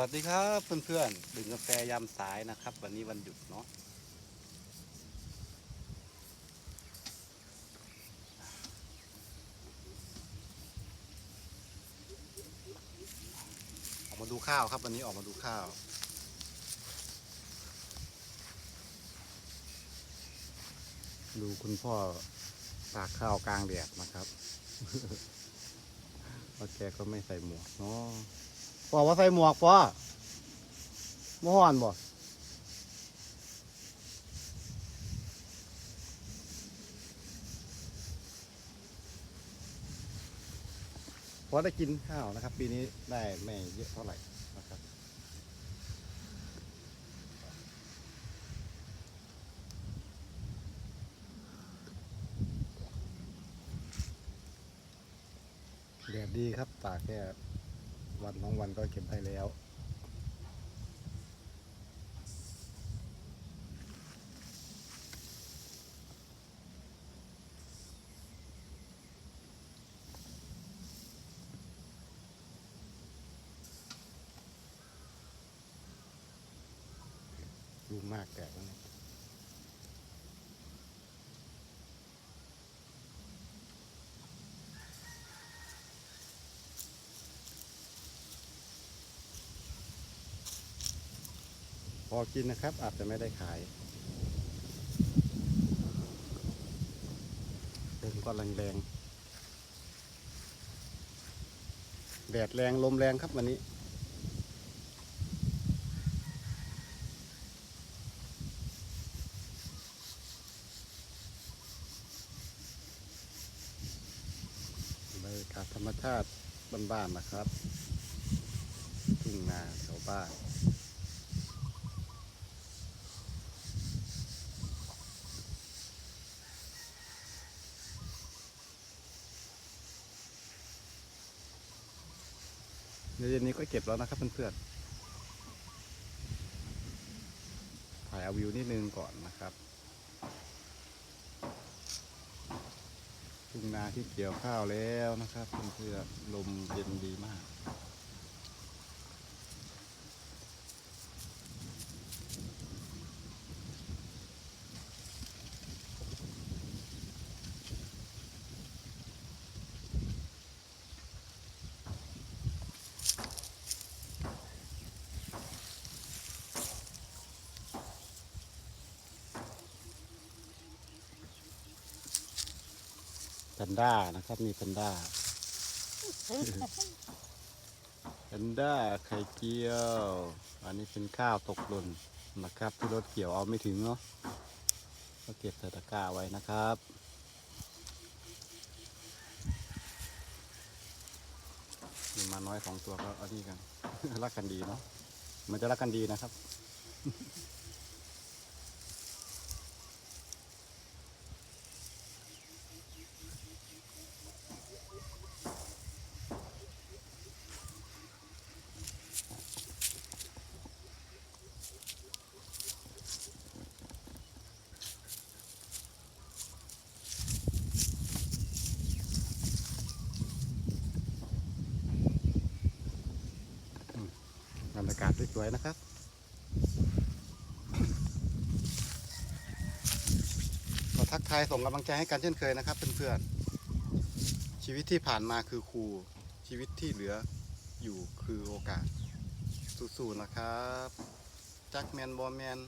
วัสดีครับเพื่อนๆดื่มกาแฟยามสายนะครับ วันนี้วันหยุดเนาะออกมาดูข้าวครับวันนี้ออกมาดูข้าวดูคุณพ่อตากข้าวกลางแดดนะครับเพราแกก็ไม่ใส่หมวกเนาะ ปอว่าใส่หมวกปอม่ฮ้อนบ่พอได้กินข้าวนะครับ ปีนี้ได้ไม่เยอะเท่าไหร่นะครับแดดดีครับตากแค่ วันสองวันก็เก็บได้แล้วรูมากแตกแล้วเนี่ พอกินนะครับ อาจจะไม่ได้ขายลมก็แรงแรงๆแดดแรงลมแรงครับวันนี้บรรยากาศธรรมชาติบ้านๆนะครับ ทุ่งนาแถวบ้าน เดี๋ยวเย็นนี้ก็เก็บแล้วนะครับเพื่อนๆ ถ่ายเอาวิวนิดนึงก่อนนะครับ ทุ่งนาที่เกี่ยวข้าวแล้วนะครับเพื่อนๆ ลมเย็นดีมาก แพนด้านะครับมีแพนด้าแพนด้าไข่เจียว อันนี้เป็นข้าวตกหล่นนะครับ ที่รถเกี่ยวเอาไม่ถึงเนาะก็เก็บใส่ตะกร้าไว้นะครับมีมาน้อยสองตัวก็เอานี่กัน รักกันดีเนาะมันจะรักกันดีนะครับ รยากาศสวยๆนะครับก็ทักทายส่งกำลังใจให้กันเช่นเคยนะครับเพื่อนๆชีวิตที่ผ่านมาคือครูชีวิตที่เหลืออยู่คือโอกาสสู้ๆนะครับจักแมนบอแมน